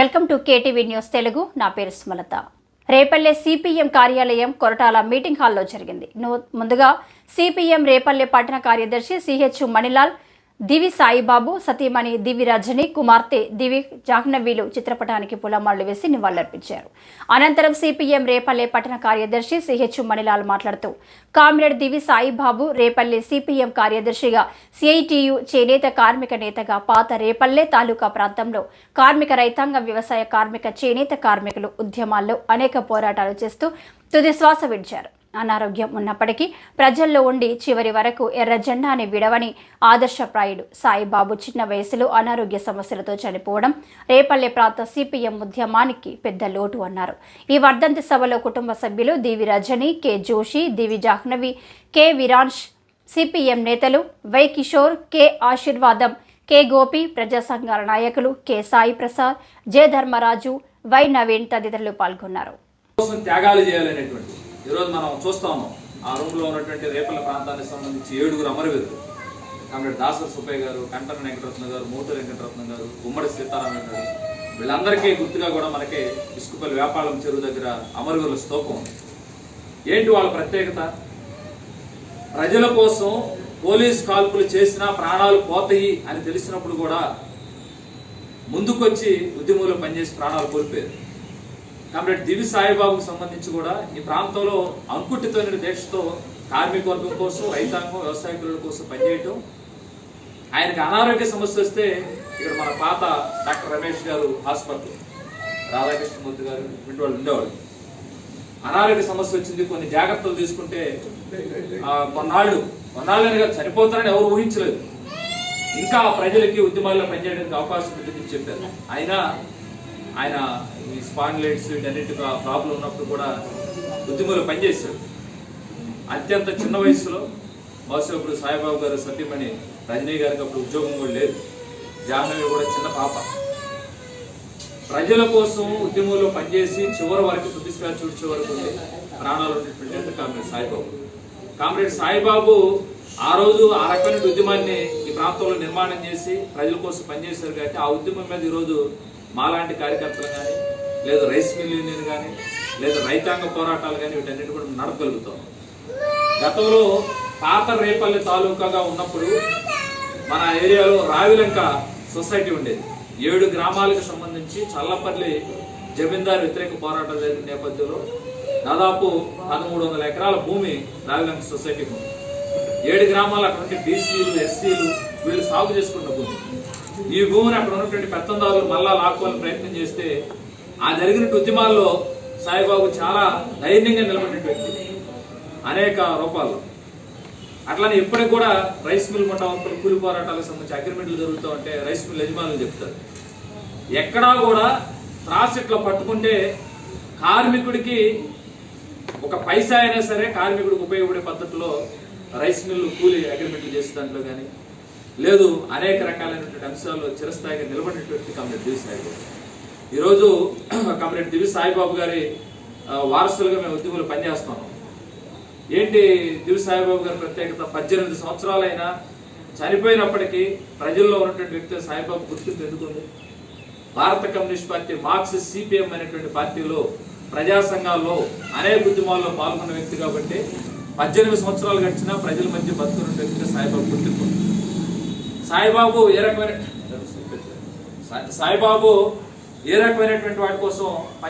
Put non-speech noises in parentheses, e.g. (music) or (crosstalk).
Welcome to KTV news Telugu. నా పేరు Sumalatha. Repalle CPM కార్యాలయం కొరటాల మీటింగ్ హాల్లో జరిగింది. ముందుగా సిపిఎం రేపల్లె పట్టణ కార్యదర్శి సిహెచ్ మణిలాల్ దివి సాయిబాబు సతీమణి దివి రజని కుమార్తె దివి జాహ్నవీలు చిత్రపటానికి పూలమాలలు వేసి నివాళులర్పించారు. అనంతరం సిపిఎం రేపల్లె పట్టణ కార్యదర్శి సిహెచ్ మణిలాల్ మాట్లాడుతూ కామ్రేడ్ దివి సాయిబాబు రేపల్లె సిపిఎం కార్యదర్శిగా సిఐటియు చేనేత కార్మిక నేతగా పాత రేపల్లె తాలూకా ప్రాంతంలో కార్మిక రైతాంగ వ్యవసాయ కార్మిక చేనేత కార్మికులు ఉద్యమాల్లో అనేక పోరాటాలు చేస్తూ తుది శ్వాస విడిచారు. అనారోగ్యం ఉన్నప్పటికీ ప్రజల్లో ఉండి చివరి వరకు ఎర్ర జెండాని విడవని ఆదర్శప్రాయుడు సాయిబాబు చిన్న వయసులో అనారోగ్య సమస్యలతో చనిపోవడం రేపల్లె ప్రాంత సిపిఎం ఉద్యమానికి పెద్ద లోటు అన్నారు. ఈ వర్ధంతి సభలో కుటుంబ సభ్యులు Divi Rajani K Joshi Divi Jahnavi K Viransh CPM నేతలు Y Kishore K Ashirvadam K Gopi ప్రజా సంఘాల నాయకులు K Sai Prasad J Dharmaraju Y Naveen తదితరులు పాల్గొన్నారు. త్యాగాలు చేయాలనేటువంటి ఈరోజు మనం చూస్తా ఉన్నాం. ఆ రూమ్లో ఉన్నటువంటి రేపల్ల ప్రాంతానికి సంబంధించి ఏడుగురు అమరవీరులు. కామ్రేడ్ దాసర్ సుబ్బయ్య గారు కంటన వెంకటరత్న గారు మూతు వెంకటరత్న గారు గుమ్మడి సీతారామయ్య గారు. వీళ్ళందరికీ గుర్తుగా కూడా మనకి ఇసుకపల్లి వ్యాపారం చెరువు దగ్గర అమరవీరుల స్తూపం ఉంది. ఏంటి వాళ్ళ ప్రత్యేకత? ప్రజల కోసం పోలీస్ కాల్పులు చేసినా ప్రాణాలు పోతాయి అని తెలిసినప్పుడు కూడా ముందుకొచ్చి ఉద్యమంలో పనిచేసి ప్రాణాలు కోల్పోయారు. కాబట్టి దివి సాయిబాబుకు సంబంధించి కూడా ఈ ప్రాంతంలో అంకుటితోని దీక్షతో కార్మిక వర్గం కోసం రైతాంగం వ్యవసాయకుల కోసం పనిచేయటం. ఆయనకు అనారోగ్య సమస్య వస్తే ఇక్కడ మన పాత డాక్టర్ రమేష్ గారు హాస్పిటల్ రాధాకృష్ణమూర్తి గారు ఇటువంటి వాళ్ళు ఉండేవాళ్ళు. అనారోగ్య సమస్య వచ్చింది కొన్ని జాగ్రత్తలు తీసుకుంటే కొన్నాళ్ళు కొన్నాళ్ళు కొన్నాళ్ళని కాదు చనిపోతారని ఎవరు ఊహించలేదు. ఇంకా ప్రజలకి ఉద్యమాల్లో పనిచేయడానికి అవకాశం ఉంటుందని చెప్పారు. అయినా ఆయన ఈ స్పాండ్లైట్స్ వీటన్నిటిగా ప్రాబ్లం ఉన్నప్పుడు కూడా ఉద్యమంలో పనిచేశాడు అత్యంత చిన్న వయసులో బహుశా ఇప్పుడు సాయిబాబు గారు సత్యమణి రజనీ గారికి అప్పుడు ఉద్యోగం కూడా లేదు. జాహ్నవి కూడా చిన్న పాప. ప్రజల కోసం ఉద్యమంలో పనిచేసి చివరి వరకు తుది శ్వాస చూడ్చే వరకు ప్రాణాలు ఉండేటువంటి కామ్రేడ్ సాయిబాబు. కామ్రేడ్ సాయిబాబు ఆ రోజు ఆ రకమైన ఉద్యమాన్ని ఈ ప్రాంతంలో నిర్మాణం చేసి ప్రజల కోసం పనిచేశారు కాబట్టి ఆ ఉద్యమం మీద ఈరోజు మాలాంటి కార్యకర్తలు కానీ లేదా రైస్ మిల్ యూనియన్ కానీ లేదా రైతాంగ పోరాటాలు కానీ వీటన్నిటి కూడా నడపగలుగుతాం. గతంలో పాత రేపల్లి తాలూకాగా ఉన్నప్పుడు మన ఏరియాలో రావిలంక సొసైటీ ఉండేది. ఏడు గ్రామాలకు సంబంధించి చల్లపల్లి జమీందారు వ్యతిరేక పోరాటాలు జరిగిన నేపథ్యంలో దాదాపు పదమూడు వందల ఎకరాల భూమి రావిలంక సొసైటీకి ఉంది. ఏడు గ్రామాలు అటువంటి బీసీలు ఎస్సీలు వీళ్ళు సాగు చేసుకున్న భూమి. ఈ భూమిని అక్కడ ఉన్నటువంటి పెత్తందారులు మళ్ళా లాక్కోవాలని ప్రయత్నం చేస్తే ఆ జరిగిన ఉద్యమాల్లో సాయిబాబు చాలా ధైర్యంగా నిలబడిన వ్యక్తి. అనేక రూపాల్లో అట్లానే ఇప్పటికి కూడా రైస్ మిల్ మండవంతులు కూలి పోరాటాలకు సంబంధించి అగ్రిమెంట్లు జరుగుతూ ఉంటే రైస్ మిల్ యజమానులు చెప్తారు. ఎక్కడా కూడా ప్రాసెట్లో పట్టుకుంటే కార్మికుడికి ఒక పైసా అయినా సరే కార్మికుడికి ఉపయోగపడే పద్ధతిలో రైస్ మిల్లు కూలి అగ్రిమెంట్లు చేసే దాంట్లో కానీ లేదు అనేక రకాలైనటువంటి అంశాలు చిరస్థాయిగా నిలబడినటువంటి కామ్రేడ్ దివి సాయిబాబు. ఈరోజు (clears throat) కామ్రేడ్ దివి సాయిబాబు గారి వారసులుగా మేము ఉద్యమంలో పనిచేస్తున్నాం. ఏంటి దివి సాయిబాబు గారి ప్రత్యేకత? పద్దెనిమిది సంవత్సరాలైనా చనిపోయినప్పటికీ ప్రజల్లో ఉన్నటువంటి వ్యక్తి సాయిబాబు గుర్తింపు ఎందుకుంది? భారత కమ్యూనిస్ట్ పార్టీ మార్క్సిస్ట్ సిపిఎం అనేటువంటి పార్టీలో ప్రజా సంఘాల్లో అనేక ఉద్యమాల్లో పాల్గొన్న వ్యక్తి కాబట్టి పద్దెనిమిది సంవత్సరాలు గడిచినా ప్రజల మధ్య బతుకున్న వ్యక్తిగా సాయిబాబు గుర్తింపు. సాయిబాబు ఏ రకమైన సాయిబాబు ఏ రకమైనటువంటి వాటి కోసం పని